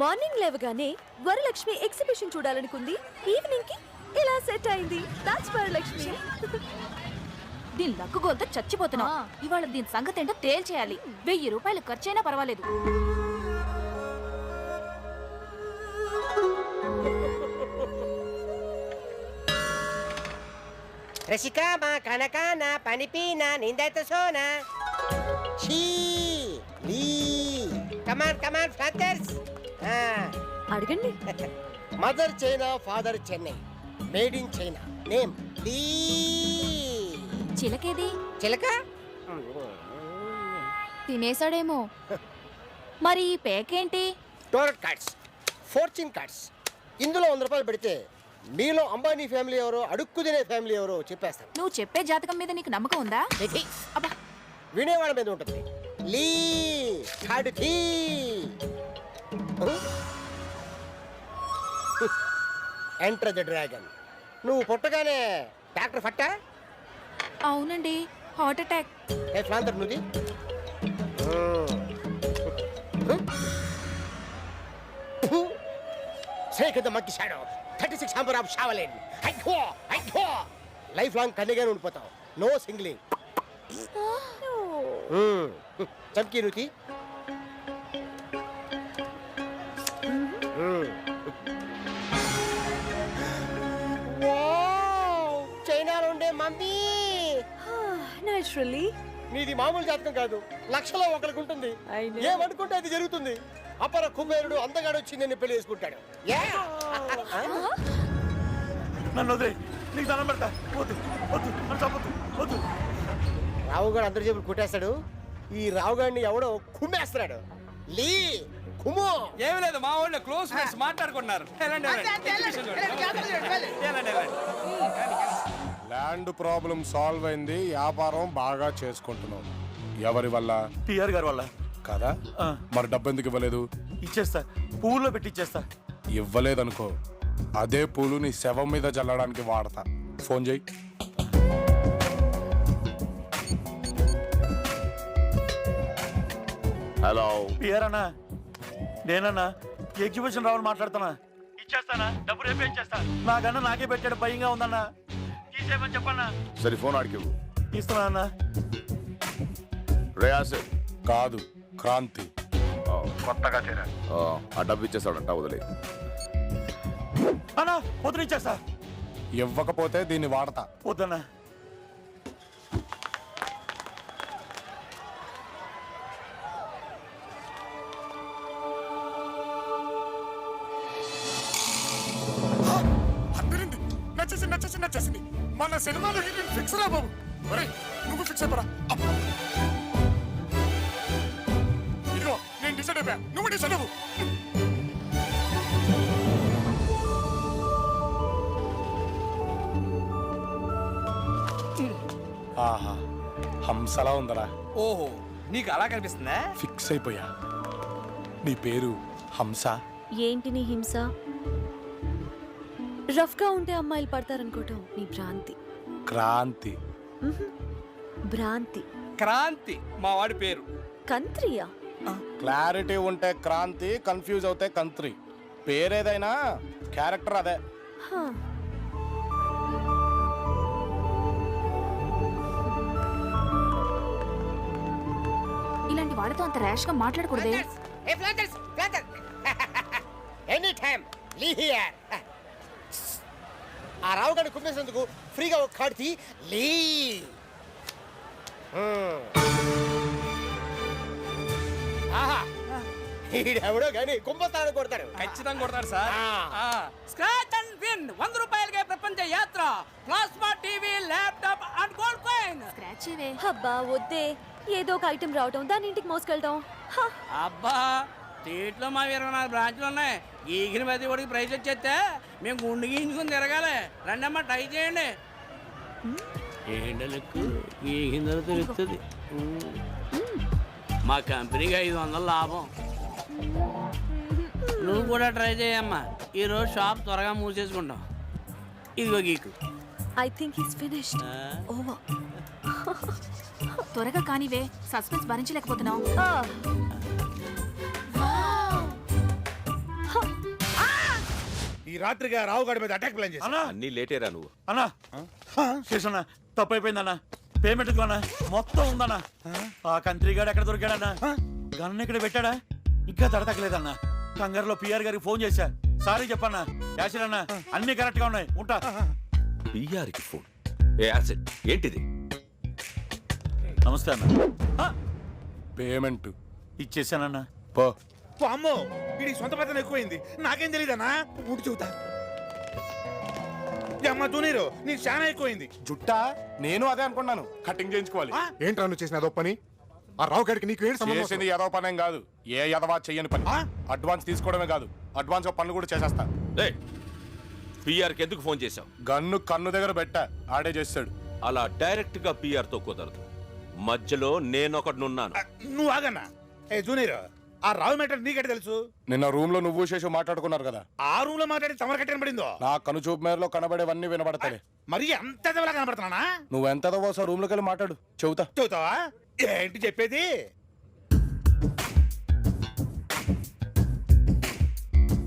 Morning లేవగానే Varalakshmi exhibition చూడాలనుకుంది. ఈవినింగ్కి ఇలా set అయింది. దాట్స్ వరలక్ష్మి. దీని లక్కుగోలతో చచ్చిపోతున్నావు. ఇవాళ దీని సంగతి ఏంటో తేల్చేయాలి. వెయ్యి రూపాయలు ఖర్చైనా పర్వాలేదు. రసిక మా కనకాన పనిపీన నిందైతే సోన. ఛీ Lee. Come on come on అడగండి. Mother China father Chennai. Made in China. Name Lee చిలకేది? చిలక? తినేసాడేమో మరి ఈ పేకేంటి? Tarot cards. Fortune cards. ఇందులో వంద రూపాయలు పెడితే మీలో అంబానీ ఫ్యామిలీ ఎవరో అడుక్కు తినే ఫ్యామిలీ ఎవరో చెప్పేస్తాను నువ్వు చెప్పే జాతకం మీద నీకు నమ్మకం ఉందా? అబ్బా. వినేవాళ్ళ మీద ఉంటుంది. Lee card enter the dragon నువ్వు పుట్టగానే డాక్టర్ ఫట్టా? అవునండి హార్ట్ అటాక్. ఏ నుది Shake the monkey shadow. 36 number of Shaolin. అయ్యో అయ్యో లైఫ్ లాంగ్ కన్నిగానే ఉండిపోతావు. నో సింగ్లింగ్. చమ్కీ నుతి నేచురల్లీ నీది మామూలు జాతకం కాదు లక్షలో ఒకరికి ఉంటుంది. I know. ఏమనుకుంటే అది జరుగుతుంది. అపర కుబేరుడు అందగాడు వచ్చి నిన్ను పెళ్ళి చేసుకుంటాడు. నన్ను వదిలే నీకు దండం పెడతా. వద్దు వద్దు నన్ను చంపొద్దు వద్దు. రావుగాడు అందరి జేబులు కొట్టేస్తాడు. ఈ రావుగాడిని ఎవడో కుమ్మేస్తున్నాడు. లీ కుమో ఏమి లేదు మా వాళ్ళు క్లోజ్ ఫ్రెండ్స్ మాట్లాడుకుంటున్నారు. వెళ్ళండి, వెళ్ళండి. చూడండి. వెళ్ళండి, వెళ్ళండి. ల్యాండ్ ప్రాబ్లం సాల్వ్ అయింది వ్యాపారం బాగా చేసుకుంటున్నాం. ఎవరి వల్ల? టిఆర్ గారి వల్ల. కదా? ఆ. మరి డబ్బు ఎందుకు ఇవ్వలేదు? ఇచ్చేస్తా. పువ్వుల్లో పెట్టి ఇచ్చేస్తా. ఇవ్వలేదనుకో అదే పూలు నీ శవం మీద చల్లడానికి వాడతా. ఫోన్ చేయి. హలో. టిఆర్ అన్నా నేనన్నా ఎగ్జిబిషన్ రావాలి మాట్లాడుతున్నా? ఇచ్చేస్తానా? డబ్బు రేపే ఇచ్చేస్తా నాకన్నా నాకే పెట్టాడు భయంగా ఉందన్నా. తీసేయమని చెప్పన్నా? సరే ఫోన్ ఆడికి ఇవ్వు. ఇస్తున్నా అన్నా. రే ఆసిఫ్ కాదు క్రాంతి. కొత్తగా చేరా ఆ, ఆ డబ్బు ఇచ్చేస్తాడంట వదిలే. అన్నా పొద్దున ఇచ్చేస్తా ఇవ్వకపోతే దీన్ని వాడతా. వద్దన్నా. నచ్చేసి నచ్చేసింది మన సినిమాలో హీరోయిన్ ఫిక్స్ రా బాబు. ఒరేయ్ నువ్వు ఫిక్స్ అయిపోరా. ఇదిగో నేను డిసైడ్ అయిపోయా. నువ్వు డిసైడ్ అవ్వు. ఆహా హంసలా ఉందరా. ఓహో నీకు అలా కనిపిస్తుందా? ఫిక్స్ అయిపోయా. నీ పేరు హంస. ఏంటి నీ హింస? రఫ్గా ఉంటే అమ్మాయిలు పడతారనుకోవటం నీ భ్రాంతి. క్రాంతి. భ్రాంతి. క్రాంతి మా వాడి పేరు. కంత్రియా? క్లారిటీ ఉంటే క్రాంతి కన్ఫ్యూజ్ అవుతే కంత్రి. పేరేదైనా క్యారెక్టర్ అదే. హా. ఇలాంటి వాళ్ళతో అంత ర్యాష్గా మాట్లాడకూడదే టైం లీ హియర్ ఆ రావుగాడిని కుమ్మేసినందుకు ఫ్రీగా ఒక కార్డు తీ. లీ. ఆహా. ఈడెవడో కానీ కుంభస్థానం కొడతాడు. ఖచ్చితంగా కొడతాడు సార్. ఆ. స్క్రాచ్ అండ్ విన్ వంద రూపాయలకే ప్రపంచ యాత్ర. Plasma TV laptop and gold coin scratch ఇవే. హబ్బా వద్దే. ఏదో ఒక ఐటెం రావటం దాని ఇంటికి మోసుకెళ్ళటం హా. అబ్బా. స్టేట్లో మా ఇరవై నాలుగు బ్రాంచ్లు ఉన్నాయి. ఈగిన ప్రతి ఒడికి ప్రైజ్ వచ్చేస్తే మేము గుండు గీయించుకుని తిరగాలి. రండి అమ్మా ట్రై చేయండి ఏంటలకు ఈగిందో తెలుస్తుంది? మా కంపెనీకి ఐదు వందల లాభం. నువ్వు కూడా ట్రై చేయమ్మా. ఈరోజు షాప్ త్వరగా మూసేసుకుంటాం. ఇదిగో గీకు. I think he's finished over త్వరగా కానివే సస్పెన్స్ భరించలేకపోతున్నావు. ఈ రాత్రిగా రావుగాడి మీద అటాక్ ప్లాన్ చేసి అన్నా! అన్నీ లేటేరా నువ్వు. అన్నా! శేషన్న తప్పు అయిపోయిందన్నా పేమెంట్ అన్నా మొత్తం ఉందన్నా. ఆ? కంత్రి గాడు ఎక్కడ దొరికాడన్నా? గన్ ఇక్కడ పెట్టాడా? ఇంకా తడతక్కలేదన్నా. కంగారులో పిఆర్ గారికి ఫోన్ చేశా. సారీ చెప్పన్నా. యాసిన్ అన్న అన్ని కరెక్ట్గా ఉన్నాయి. ఉంటా. పిఆర్కి ఫోన్ ఏ యాసిడ్ ఏంటిది? నమస్తే అన్న. పేమెంట్ ఇచ్చేసానన్నా. పో. అమ్మో ఇది సొంత పెద్దన ఎక్కువైంది. నాకేం తెలియదన్నా ఊటి చెబుతా. ఈ అమ్మ జూనియర్ నీకు చాలా ఎక్కువైంది. జుట్టా? నేను అదే అనుకున్నాను. కటింగ్ చేయించుకోవాలి. ఏంట్రా నువ్వు చేసిన అదో పని? ఆ రావుగాడికి నీకు ఏంటి చేసింది ఎదవ పనేం కాదు. ఏ ఎదవా చెయ్యని పని. ఆ? అడ్వాన్స్ తీసుకోవడమే కాదు. అడ్వాన్స్ పనులు కూడా చేసేస్తా. రే పిఆర్కి ఎందుకు ఫోన్ చేశావు? గన్ను కన్ను దగ్గర పెట్టా. ఆడే చేస్తాడు. అలా డైరెక్ట్గా పిఆర్తో కుదరదు. మధ్యలో నేనొకడున్నాను నువ్వు ఆగన్నా. ఏ జూనియర్ ఆ రావు మ్యాటర్ నీకెట తెలుసు? నిన్న రూమ్లో నువ్వు శేషు మాట్లాడుకున్నారు కదా. ఆ రూమ్లో మాట్లాడి తమర కట్టిన పడిందో నా కను చూపు మేరలో కనబడేవన్నీ వినబడతాయి మరి అంత ఎదవలా కనబడుతున్నానా? నువ్వు ఎంత రూమ్లోకి వెళ్ళి మాట్లాడు. చెబుతా. చెబుతావా? ఏంటి చెప్పేది?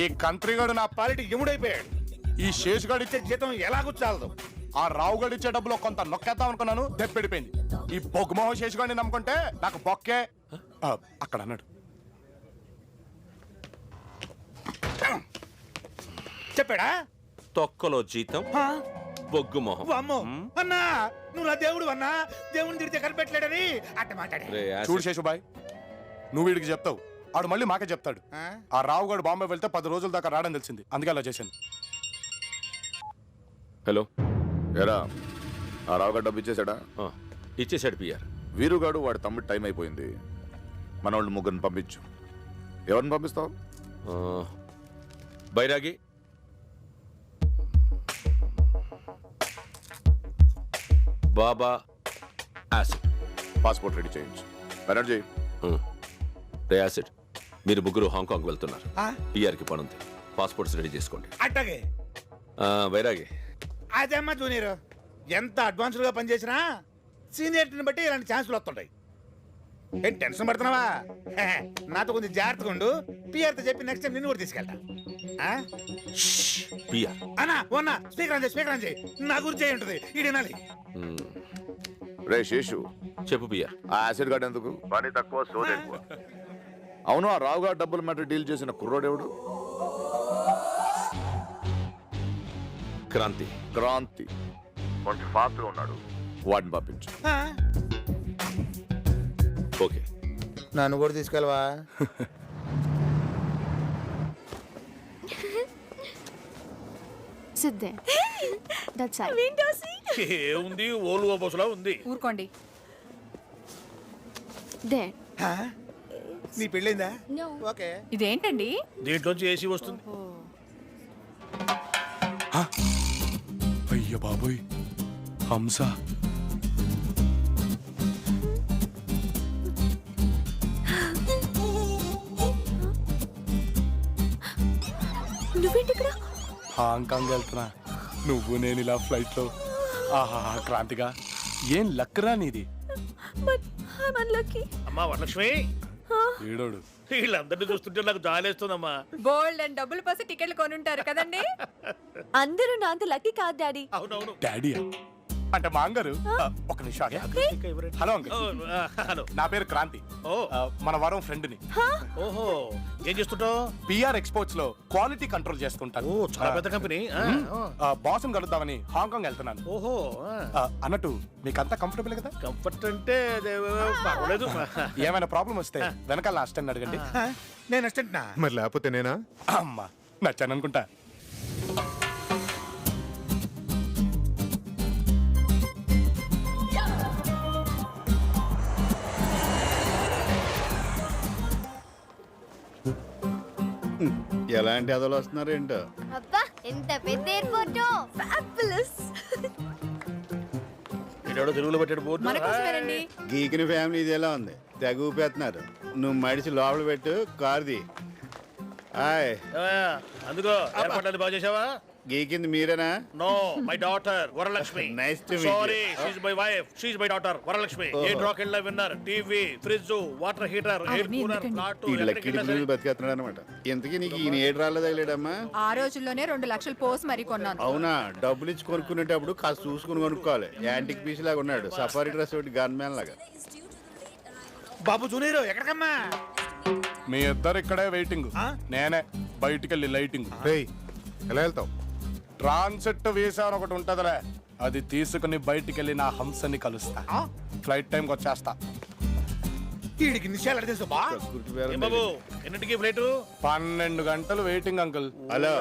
ఈ కంట్రీ గడు నా పాలిటి ఎముడైపోయాడు ఈ శేషుగాడు ఇచ్చే జీతం ఎలాగూ చాలదు. ఆ రావుగాడు ఇచ్చే డబ్బులో కొంత నొక్కేద్దాం అనుకున్నాను దెబ్బడిపోయింది. ఈ బొగ్గుమోహన్ శేషుగాడిని నమ్ముకుంటే నాకు బొక్కే. అక్కడ అన్నాడు. చెప్పాడా? తొక్కలో జీతం ఆ? బొగ్గు మొహం. అన్నా నువ్వు నా దేవుడు అన్నా. దేవుడిని తిడితే కనిపెట్టలేడని అట్ట మాట్లాడే. రే యాసిడ్, చూడు శేషుబాయ్ నువ్వు వీడికి చెప్తావు. ఆడు మళ్ళీ మాకే చెప్తాడు. ఆ? ఆ రావుగాడు బాంబే వెళ్తే పది రోజుల దాకా రావడం తెలిసింది. అందుకే అలా చేశాను. హలో. ఎరా ఆ రావుగాడు డబ్బు ఇచ్చేసాడా ఆ, ఇచ్చేసాడు పిఆర్. వీరుగాడు వాడి తమ్ముడు టైం అయిపోయింది. మన వాళ్ళు ముగ్గురిని పంపించు. ఎవరిని పంపిస్తావు? ఆ, బైరాగి. బాబా యాసిడ్. పాస్పోర్ట్ రెడీ చేయించు. బెనర్జీ. రే యాసిడ్ మీరు ముగ్గురు హాంకాంగ్ వెళ్తున్నారు. ఆ? పిఆర్కి పనుంది పాస్పోర్ట్స్ రెడీ చేసుకోండి. అట్టగే. ఆ, బైరాగి అదే అమ్మా జూనియర్? ఎంత అడ్వాన్స్డ్గా పనిచేసినా సీనియర్ని బట్టి ఇలాంటి ఛాన్సులు వస్తుంటాయి. ఏం టెన్షన్ పడుతున్నావా? హే, నాతో కొంచెం జాగ్రత్తగా ఉండు. పిఆర్తో చెప్పి నెక్స్ట్ టైం నిన్ను కూడా తీసుకెళ్తా. ఆ? పిఆర్ అన్నా ఓన్నా స్పీకర్ అంజే స్పీకర్ అంజే నా గురించి అయి ఉంటుంది? ఇది వినాలి. రే శేషు. చెప్పు పిఆర్ ఆ యాసిడ్ గార్డ్ ఎందుకు? పని తక్కువ సోది ఎక్కువ. అవును ఆ రావుగాడు డబ్బుల మ్యాటర్ డీల్ చేసిన కుర్రోడెవడు క్రాంతి. క్రాంతి. కొంచెం ఫాస్ట్గా ఉన్నాడు. వాడిని పంపించు. ఆ? ఓకే నన్ను కూడా తీసుకెళ్ళవా. That's all. ఏంటోసి ఏముంది? ఓల్వో బస్సులో ఉంది. ఊరుకోండి. ఆ? నీ పెళ్ళైందా. ఓకే. ఇదేంటండి? దీంట్లోంచి ఏసీ వస్తుంది. అయ్య బాబోయ్. హంస. హాంకాంగ్ వెళ్తున్నా. నువ్వు నేను ఇలా ఫ్లైట్లో ఆహా క్రాంతిగా. ఏం లక్కరా నీది? బట్ ఐ అన్లక్కీ అమ్మా వరలక్ష్మి! ఈడోడు వీళ్ళందరినీ చూస్తుంటే నాకు జాలేస్తుందమ్మా. బోల్డ్ అండ్ డబ్బులు పోసి టికెట్లు కొనుంటారు కదండి? అందరూ నా అంత లక్కీ కాదు డాడీ. అవునవును. డాడీయా? అంటే మా అంగారు ఒక నిమిషం ఆగు. Hello uncle. హలో. నా పేరు క్రాంతి. ఓ. ఆ, మన వరం ఫ్రెండ్ని ఓహో ఏం చేస్తుంటావు? పిఆర్ ఎక్స్పోర్ట్స్లో క్వాలిటీ కంట్రోల్ చేస్తుంటాను. ఓ చాలా పెద్ద కంపెనీ. బాస్ కలుద్దామని హాంకాంగ్ వెళ్తున్నాను. ఓహో ఆ, అన్నట్టు మీకు అంతా కంఫర్టబుల్ కదా? కంఫర్ట్ అంటే అదే, పర్వాలేదు. ఏమైనా ప్రాబ్లం వస్తే వెనకాల నా అసిస్టెంట్ అడగండి నేను అసిస్టెంట్ నా మరి లేకపోతే నేనా? అమ్మా నచ్చాను అనుకుంటా ఎలాంటి అదలు వస్తున్నారు ఏంటో? అబ్బా ఎంత పెద్ద ఎయిర్పోర్ట్. ఫ్యాబులస్ తెలుగులో పెట్టాడు బోర్డు? మన కోసమేనండి గీకిన ఫ్యామిలీ ఇది ఎలా ఉంది? తెగ ఊపేస్తున్నారు. నువ్వు మడిచి లోపల పెట్టు కారుది హాయ్. అందుకో ఏర్పాట్లు బాగా చేసావా? గీకింది మీరేనా? No my daughter Varalakshmi. To meet you. Sorry she's my wife she's my daughter Varalakshmi. ఏ డ్రాక్ ఇళ్ళ winner TV fridge water heater air cooler? Plot ఈ లక్కీ బతికేస్తున్నాడు అనమాట ఇంతకీ నీకు ఈయన ఏడు రాలేదు తగిలేడమ్మా? ఆ రోజుల్లోనే రెండు లక్షలు పోసి మరీ కొన్నాను. అవునా? డబ్బులు ఇచ్చి కొనుక్కునేటప్పుడు కాస్త చూసుకుని కొనుక్కోవాలి. యాంటిక్ పీస్ లాగా ఉన్నాడు. సఫారీ డ్రెస్ ఒకటి గన్ మ్యాన్ లాగా. బాబు జూనియర్ ఎక్కడికమ్మా? మీ ఇద్దరు ఇక్కడే వెయిటింగ్? నేనే బయటికి వెళ్ళి లైటింగ్ రేయ్ ఎలా వెళ్తావు? ట్రాన్సిట్ వీసా అని ఒకటి ఉంటదిలే. అది తీసుకుని బయటికి వెళ్ళి నా హంసని కలుస్తా. ఫ్లైట్ టైంకి వచ్చేస్తా. వీడికి నిమిషాలు తెలుసు బా. బాబు ఎన్నింటికి ఫ్లైట్? పన్నెండు గంటలు waiting uncle. Hello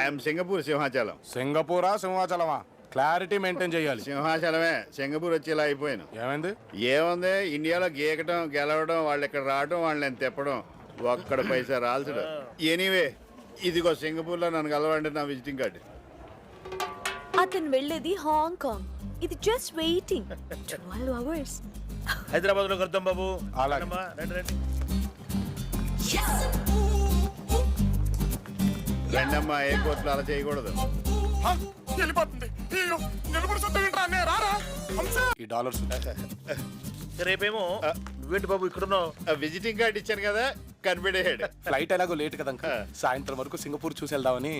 I'm Singapore Simhachalam. సింగపూరా సింహాచలమా? క్లారిటీ మెయింటైన్ చేయాలి. సింహాచలమే సింగపూర్ వచ్చి ఇలా అయిపోయాను. ఏమైంది? ఏముంది? ఇండియాలో గీకటం గెలవడం వాళ్ళు ఇక్కడ రావడం వాళ్ళని తెప్పడం ఒక్కడ పైసా రాల్చడం. ఎనీవే ఇదిగో సింగపూర్లో నన్ను కలవండి నా విజిటింగ్ కార్డు. అతను వెళ్ళేది హాంకాంగ్ ఇది జస్ట్ వెయిటింగ్ ట్వెల్వ్ అవర్స్ హైదరాబాద్లో కలుద్దాం బాబు. అలాగే. రండమ్మా, రండి రండి. రెండమ్మా ఏ కోర్టులో అలా చేయకూడదు. వెళ్ళిపోతుంది. ఈ డాలర్స్ రేపేమో నువ్వేంటి బాబు ఇక్కడున్నావు విజిటింగ్ కార్డు ఇచ్చాను కదా కనిపెట్టేయాడు ఫ్లైట్ ఎలాగో లేట్ కదా అంకుల్ సాయంత్రం వరకు సింగపూర్ చూసి వెళ్దామని.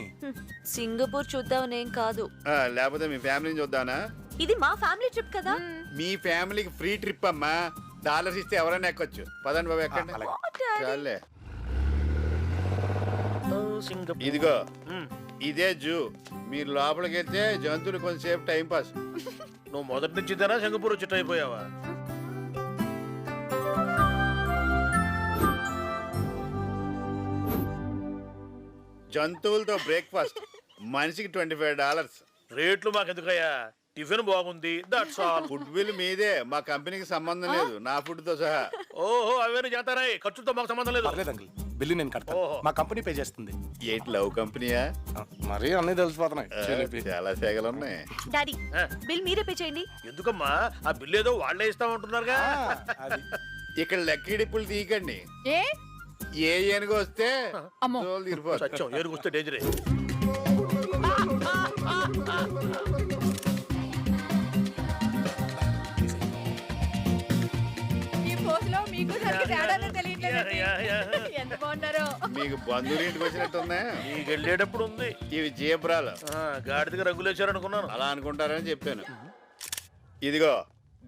సింగపూర్ చూద్దామనేం కాదు. ఆ, లేకపోతే మీ ఫ్యామిలీని చూద్దానా ఇది మా ఫ్యామిలీ ట్రిప్ కదా. మీ ఫ్యామిలీకి ఫ్రీ ట్రిప్ అమ్మా. డాలర్స్ ఇస్తే ఎవరైనా ఎక్కొచ్చు. పదండి బాబు ఎక్కండి. అలాగే. చాలే. ఇదిగో ఇదే జూ. మీరు లోపలికి వెళ్తే జంతువులు కొంతసేపు టైం పాస్. నువ్వు మొదటి నుంచి సింగపూర్ వచ్చి అయిపోయావా? జంతువులతో బ్రేక్ఫాస్ట్ మనిషికి ట్వంటీ ఫైవ్ డాలర్స్ రేట్లు మాకెందుకయ్యా? టిఫిన్ బాగుంది దట్స్ ఆల్ ఫుడ్ బిల్ మీదే మా కంపెనీకి సంబంధం లేదు నా ఫుడ్తో సహా. ఓహో అవన్నీ చేస్తారాయి? ఖర్చుతో మాకు సంబంధం లేదు. పర్లేదు అంకుల్ బిల్లు నేను కడతాను. ఓహో. మా కంపెనీ పే చేస్తుంది. ఏంటి లవ్ కంపెనీయా? ఆ, మరీ అన్నీ తెలిసిపోతున్నాయి. చిలిపి. చాలా సేగలు ఉన్నాయి. డాడీ ఆ. బిల్ మీరే పే చేయండి. ఎందుకమ్మా? ఆ బిల్లు ఏదో వాళ్ళే ఇస్తామంటున్నారుగా. ఆ, అది. ఇక్కడ లెక్కిడిప్పులు తీయకండి. ఏ? ఏ ఏనుగు వస్తే అమ్మో. తోలు తీరిపోతుంది. సత్యం ఏరుకొస్తే డేంజరే ఈ పోజులో మీకు దానికి తేడానే తెలియట్లేదండి. Yeah, yeah, yeah. ఎంత బాగున్నారో మీకు బంధువులు ఇంటికి వచ్చినట్టుందా నీకు వెళ్ళేటప్పుడు ఉంది ఇవి జీబ్రాలు ఆ, గాడిదకి రంగులేశారనుకున్నాను అలా అనుకుంటారని చెప్పాను ఇదిగో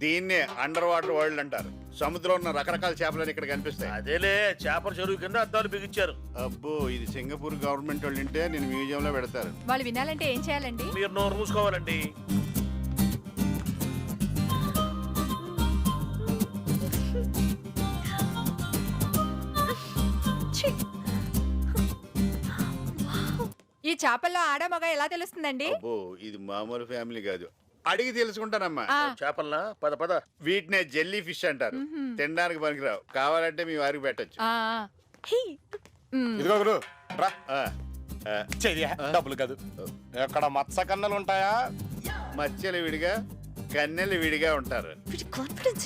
దీన్నే అండర్ వాటర్ వరల్డ్ అంటారు. సముద్రంలో ఉన్న రకరకాల చేపలు ఇక్కడ కనిపిస్తాయి. అదేలే చేపల చెరువు కింద అద్దాలు బిగించారు. అబ్బో ఇది సింగపూర్ గవర్నమెంట్ వాళ్ళు ఉంటే నేను మ్యూజియం లో పెడతారు. వాళ్ళు వినాలంటే ఏం చేయాలండి? మీరు నోరు మూసుకోవాలండి! ఈ చేపల్లో ఆడ మగ ఎలా తెలుస్తుందండి? అబ్బో ఇది మామూలు ఫ్యామిలీ కాదు. అడిగి తెలుసుకుంటానమ్మా. ఆ, చేపలనా? పద పద. వీటినే జెల్లీ ఫిష్ అంటారు. తినడానికి పనికిరావు. కావాలంటే మీ వారికి పెట్టచ్చు. ఇదిగో గురు రా. ఆ, ఆ, చెయ్య డబ్బులు కాదు. ఎక్కడ మత్స్య కన్నలు ఉంటాయా? మత్స్యలు విడిగా కన్నెలు విడిగా ఉంటారు. కాన్ఫిడెన్స్